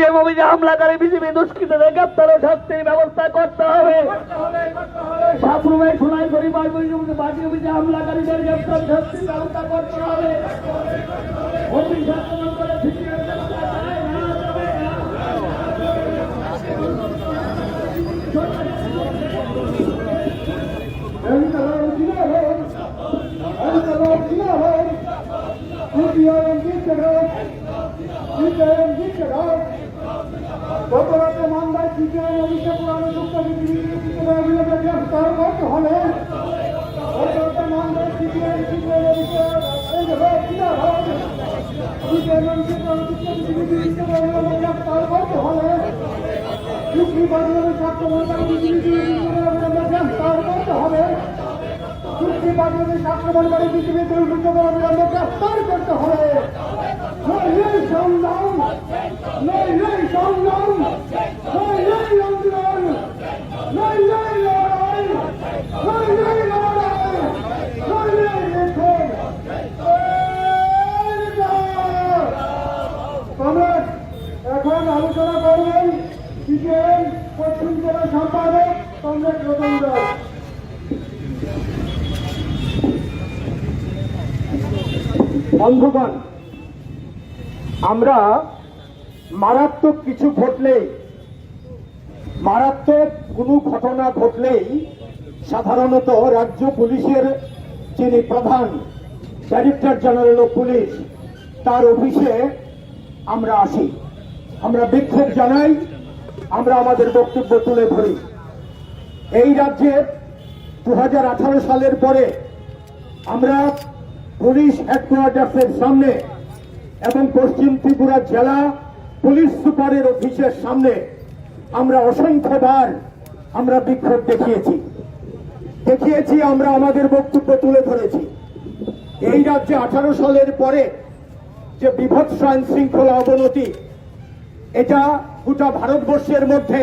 CPM অভিযান হামলাকারী BJP দুষ্কৃতদের গ্রেপ্তার ও শাস্তির ব্যবস্থা করতে হবে। বাথরুমে সোনাই গ্রেপ্তার শাস্তির ব্যবস্থা করতে হবে। না। গতরাতে মান্দায় সিপিআই অভিষেক পুরানো যুক্ত গ্রেফতার করতে হবে গতরাতে মান্দায় সিপিআই সিপিআই অভিষেক এই যে হোক, কিনা হোক। সিপিআই অভিষেক পুরানো যুক্ত গ্রেফতার করতে হবে চুক্তি বাজারের ছাত্র মন্ডল গ্রেফতার করতে হবে চুক্তি ছাত্র মন্ডল বিজেপি গ্রেফতার করতে হবে নয় নয় সংগ্রাম নয় নয় সংগ্রাম নয় নয় আন্দোলন নয় নয় লড়াই নয় নয় লড়াই নয় নয় লেখন কমরেড এখন আলোচনা করবেন সিপিএম পশ্চিম জেলা সম্পাদক দাস বন্ধুগণ, আমরা মারাত্মক কিছু ঘটলেই, মারাত্মক কোনো ঘটনা ঘটলেই সাধারণত রাজ্য পুলিশের যিনি প্রধান ডাইরেক্টর জেনারেল অফ পুলিশ, তার অফিসে আমরা আসি। আমরা বিক্ষোভ জানাই। আমরা আমাদের বক্তব্য তুলে ধরি। এই রাজ্যে দু হাজার আঠারো সালের পরে আমরা পুলিশ হেডকোয়ার্টার্সের সামনে এবং পশ্চিম ত্রিপুরা জেলা পুলিশ সুপারের অফিসের সামনে আমরা অসংখ্যবার আমরা বিক্ষোভ দেখিয়েছি। দেখিয়েছি, আমরা আমাদের বক্তব্য তুলে ধরেছি। এই রাজ্যে আঠারো সালের পরে যে বিভৎস আইন শৃঙ্খলা অবনতি, এটা গোটা ভারতবর্ষের মধ্যে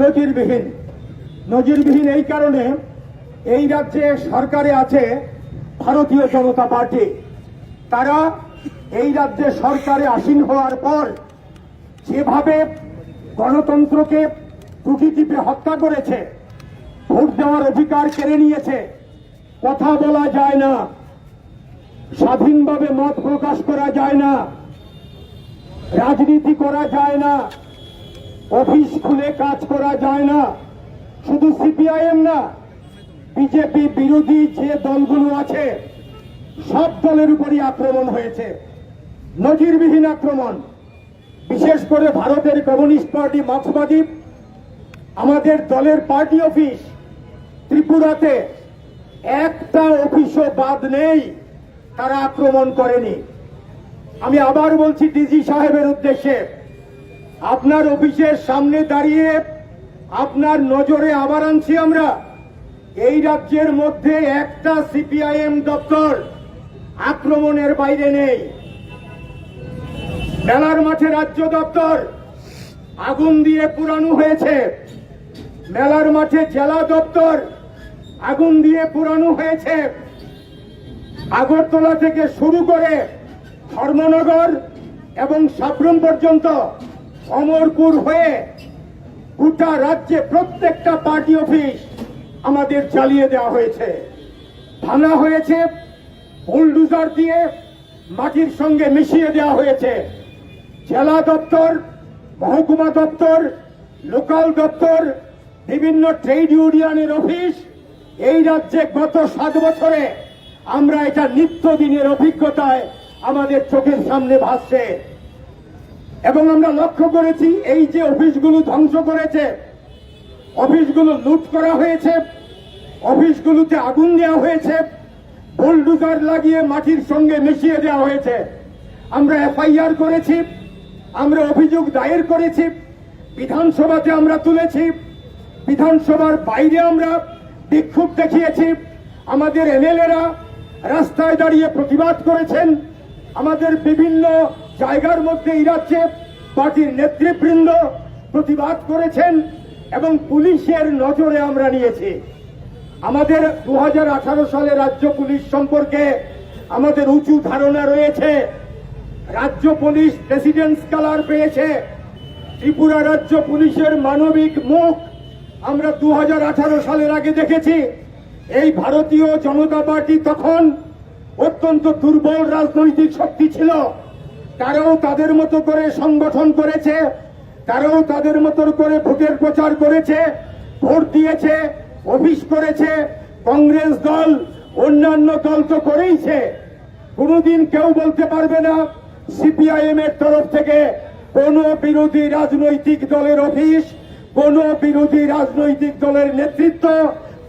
নজিরবিহীন। নজিরবিহীন এই কারণে এই রাজ্যে সরকারে আছে ভারতীয় জনতা পার্টি। তারা এই রাজ্যে সরকারে আসীন হওয়ার পর যেভাবে গণতন্ত্রকে টুটি হত্যা করেছে, ভোট দেওয়ার অধিকার কেড়ে নিয়েছে, কথা বলা যায় না। স্বাধীনভাবে মত প্রকাশ করা যায় না। রাজনীতি করা যায় না। অফিস খুলে কাজ করা যায় না। শুধু সিপিআইএম না, বিজেপি বিরোধী যে দলগুলো আছে, সব দলের উপরই আক্রমণ হয়েছে। নজিরবিহীন আক্রমণ। বিশেষ করে ভারতের কমিউনিস্ট পার্টি মার্ক্সবাদী। আমাদের দলের পার্টি অফিস ত্রিপুরাতে। একটা অফিসও বাদ নেই, তারা আক্রমণ করেনি। আমি আবার বলছি, ডিজি সাহেবের উদ্দেশ্যে আপনার অফিসের সামনে দাঁড়িয়ে আপনার নজরে আবার আনছি আমরা। এই রাজ্যের মধ্যে একটা সিপিআইএম দপ্তর আক্রমণের বাইরে নেই। মেলার মাঠে রাজ্য দপ্তর আগুন দিয়ে পুরানো হয়েছে। মেলার মাঠে জেলা দপ্তর আগুন দিয়ে পুরানো হয়েছে। আগরতলা থেকে শুরু করে ধর্মনগর এবং সাবরুম পর্যন্ত অমরপুর হয়ে গোটা রাজ্যে প্রত্যেকটা পার্টি অফিস আমাদের চালিয়ে দেওয়া হয়েছে। ভাঙা হয়েছে, বুলডুজার দিয়ে মাটির সঙ্গে মিশিয়ে দেওয়া হয়েছে। জেলা দপ্তর, মহকুমা দপ্তর, লোকাল দপ্তর, বিভিন্ন ট্রেড ইউনিয়নের অফিস, এই রাজ্যে গত সাত বছরে আমরা এটা নিত্যদিনের অভিজ্ঞতায় আমাদের চোখের সামনে ভাসছে। এবং আমরা লক্ষ্য করেছি এই যে অফিসগুলো ধ্বংস করেছে, অফিসগুলো লুট করা হয়েছে, অফিসগুলোতে আগুন দেওয়া হয়েছে বুলডুজার লাগিয়ে মাটির সঙ্গে মিশিয়ে দেওয়া হয়েছে। আমরা এফআইআর করেছি, আমরা অভিযোগ দায়ের করেছি, বিধানসভাতে আমরা তুলেছি, বিধানসভার বাইরে আমরা বিক্ষোভ দেখিয়েছি। আমাদের এমএলএরা রাস্তায় দাঁড়িয়ে প্রতিবাদ করেছেন। আমাদের বিভিন্ন জায়গার মধ্যে রাজ্যে পার্টির নেতৃবৃন্দ প্রতিবাদ করেছেন এবং পুলিশের নজরে আমরা নিয়েছি। আমাদের দু হাজার আঠারো সালে রাজ্য পুলিশ সম্পর্কে আমাদের উঁচু ধারণা রয়েছে। রাজ্য পুলিশ প্রেসিডেন্টস কালার পেয়েছে। ত্রিপুরা রাজ্য পুলিশের মানবিক মুখ আমরা দু হাজার আঠারো সালের আগে দেখেছি। এই ভারতীয় জনতা পার্টি তখন অত্যন্ত দুর্বল রাজনৈতিক শক্তি ছিল। তারাও তাদের মতো করে সংগঠন করেছে, তারাও তাদের মতো করে ভোটের প্রচার করেছে, ভোট দিয়েছে, অফিস করেছে, কংগ্রেস দল, অন্যান্য দল তো করেইছে। কোনোদিন কেউ বলতে পারবে না, সিপিআইএম এর তরফ থেকে কোন বিরোধী রাজনৈতিক দলের অফিস, কোন বিরোধী রাজনৈতিক দলের নেতৃত্ব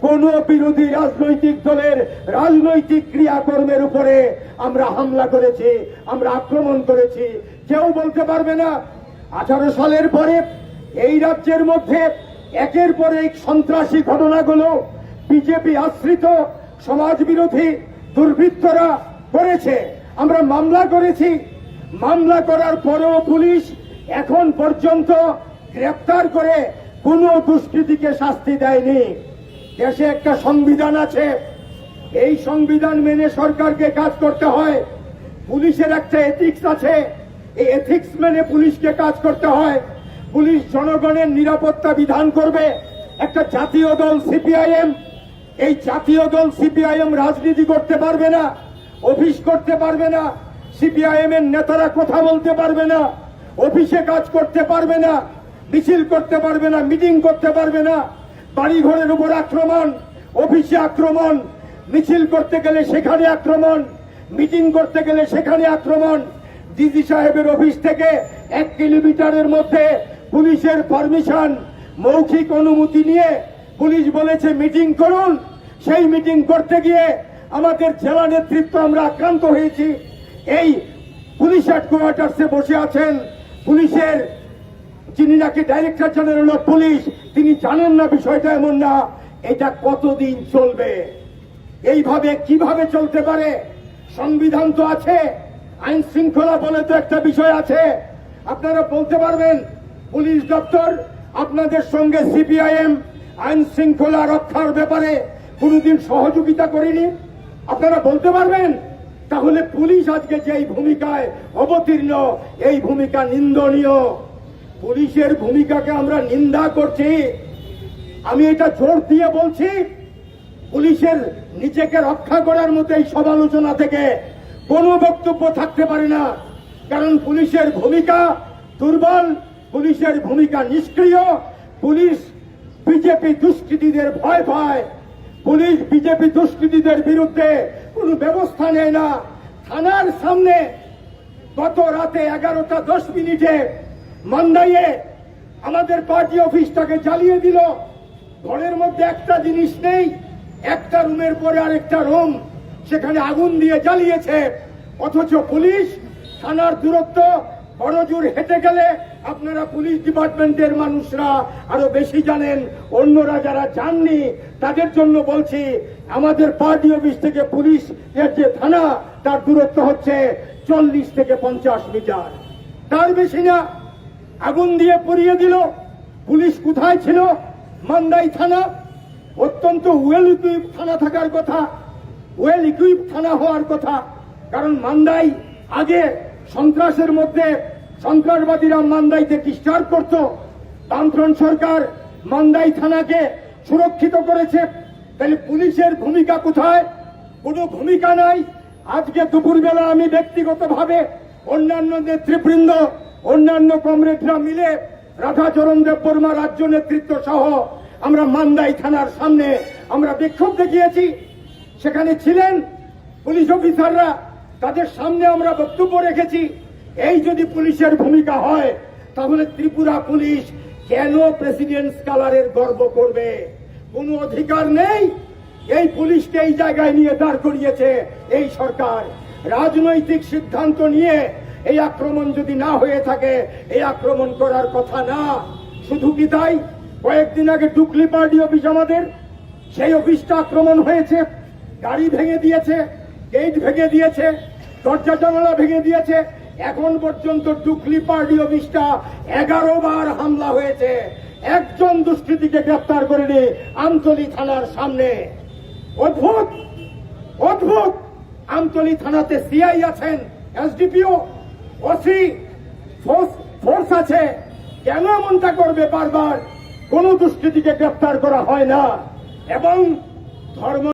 কোন বিরোধী রাজনৈতিক দলের রাজনৈতিক ক্রিয়াকর্মের উপরে আমরা হামলা করেছি, আমরা আক্রমণ করেছি। কেউ বলতে পারবে না, আঠারো সালের পরে এই রাজ্যের মধ্যে একের পর এক সন্ত্রাসী ঘটনাগুলো বিজেপি আশ্রিত সমাজ বিরোধী দুর্বৃত্তরা করেছে। আমরা মামলা করেছি। মামলা করার পরেও পুলিশ এখন পর্যন্ত গ্রেপ্তার করে কোনো দুষ্কৃতীকে শাস্তি দেয়নি। দেশে একটা সংবিধান আছে। এই সংবিধান মেনে সরকারকে কাজ করতে হয়। পুলিশের একটা এথিক্স আছে। এই এথিক্স মেনে পুলিশকে কাজ করতে হয়। পুলিশ জনগণের নিরাপত্তা বিধান করবে। একটা জাতীয় দল সিপিআইএম, এই জাতীয় দল সিপিআইএম রাজনীতি করতে পারবে না, অফিস করতে পারবে না সিপিআইএম এর নেতারা কথা বলতে পারবে না, অফিসে কাজ করতে পারবে না, মিছিল করতে পারবে না, মিটিং করতে পারবে না। বাড়ি ঘরের উপর আক্রমণ, অফিসে আক্রমণ, মিছিল করতে গেলে সেখানে আক্রমণ, মিটিং করতে গেলে সেখানে আক্রমণ। ডিজি সাহেবের অফিস থেকে এক কিলোমিটারের মধ্যে পুলিশের পারমিশন, মৌখিক অনুমতি নিয়ে পুলিশ বলেছে, মিটিং করুন। সেই মিটিং করতে গিয়ে আমাদের জেলা নেতৃত্ব আমরা আক্রান্ত হয়েছি। এই পুলিশ হেডকোয়ার্টার্সে বসে আছেন পুলিশের, যিনি নাকি ডাইরেক্টর জেনারেল অফ পুলিশ তিনি জানেন না বিষয়টা এমন না, এটা কতদিন চলবে? এইভাবে কীভাবে চলতে পারে? সংবিধান তো আছে, আইন শৃঙ্খলা বলে তো একটা বিষয় আছে। আপনারা বলতে পারবেন, পুলিশ দপ্তর আপনাদের সঙ্গে সিপিআইএম আইন শৃঙ্খলা রক্ষার ব্যাপারে কোনোদিন সহযোগিতা করেনি? আপনারা বলতে পারবেন? তাহলে পুলিশ আজকে যেই ভূমিকায় অবতীর্ণ, এই ভূমিকা নিন্দনীয়। পুলিশের ভূমিকাকে আমরা নিন্দা করছি। আমি এটা জোর দিয়ে বলছি, পুলিশের নিজেকে রক্ষা করার মতো এই সমালোচনা থেকে কোনো বক্তব্য থাকতে পারে না। কারণ পুলিশের ভূমিকা দুর্বল, পুলিশের ভূমিকা নিষ্ক্রিয়, পুলিশ বিজেপি দুষ্কৃতীদের ভয় পায়। পুলিশ বিজেপি দুষ্কৃতীদের বিরুদ্ধে কোনো ব্যবস্থা নেয় না। থানার সামনে গত রাতে এগারোটা দশ মিনিটে মান্দাইয়ে আমাদের পার্টি অফিসটাকে জ্বালিয়ে দিল। ঘরের মধ্যে একটা জিনিস নেই, একটা রুমের পরে আরেকটা রুম। সেখানে আগুন দিয়ে জ্বালিয়েছে। অথচ পুলিশ থানার দূরত্ব, বড়জোর হেঁটে গেলে আপনারা পুলিশ ডিপার্টমেন্টের মানুষরা আরও বেশি জানেন। অন্যরা যারা জাননি, তাদের জন্য বলছি, আমাদের পার্টি অফিস থেকে পুলিশ এর যে থানা, তার দূরত্ব হচ্ছে চল্লিশ থেকে পঞ্চাশ মিটার। তার বেশি না আগুন দিয়ে পুড়িয়ে দিল। পুলিশ কোথায় ছিল? মান্দাই থানা। অত্যন্ত ওয়েল ইকুইপ থানা থাকার কথা। ওয়েল ইকুইপ থানা হওয়ার কথা। কারণ মান্দাই আগে সন্ত্রাসের মধ্যে সন্ত্রাসবাদীরা মান্দাইতে ডিস্টার্ব করত। বামফ্রন্ট সরকার মান্দাই থানাকে সুরক্ষিত করেছে। তাহলে পুলিশের ভূমিকা কোথায়? কোনো ভূমিকা নাই। আজকে দুপুরবেলা আমি ব্যক্তিগতভাবে অন্যান্য নেতৃবৃন্দ অন্যান্য কমরেডরা মিলে রাধাচরণ দেব বর্মা রাজ্য নেতৃত্ব সহ আমরা মান্দাই থানার সামনে আমরা বিক্ষোভ দেখিয়েছি। সেখানে ছিলেন পুলিশ অফিসাররা। তাদের সামনে আমরা বক্তব্য রেখেছি। এই যদি পুলিশের ভূমিকা হয়, তাহলে ত্রিপুরা পুলিশ কেন প্রেসিডেন্ট কালারের গর্ব করবে? কোনো অধিকার নেই? এই পুলিশকে এই জায়গায় নিয়ে দাঁড় করিয়েছে এই সরকার। রাজনৈতিক সিদ্ধান্ত নিয়ে এই আক্রমণ যদি না হয়ে থাকে, এই আক্রমণ করার কথা না। শুধু কি তাই? কয়েকদিন আগে টুকলি পার্টি অফিস আমাদের, সেই অফিসটা আক্রমণ হয়েছে, গাড়ি ভেঙে দিয়েছে, গেট ভেঙে দিয়েছে, দরজা জানালা ভেঙে দিয়েছে। এখন পর্যন্ত টুকলি পার্টি অফিসটা এগারো বার হামলা হয়েছে। একজন দুষ্কৃতীকে গ্রেপ্তার করেনি আমতলি থানার সামনে। অদ্ভুত! অদ্ভুত! আমতলি থানাতে সিআই আছেন, এসডিপিও। ওসি ফোর্স আছে। কেন এমনটা করবে বারবার? কোন দুষ্কৃতিকে গ্রেফতার করা হয় না। এবং ধর্ম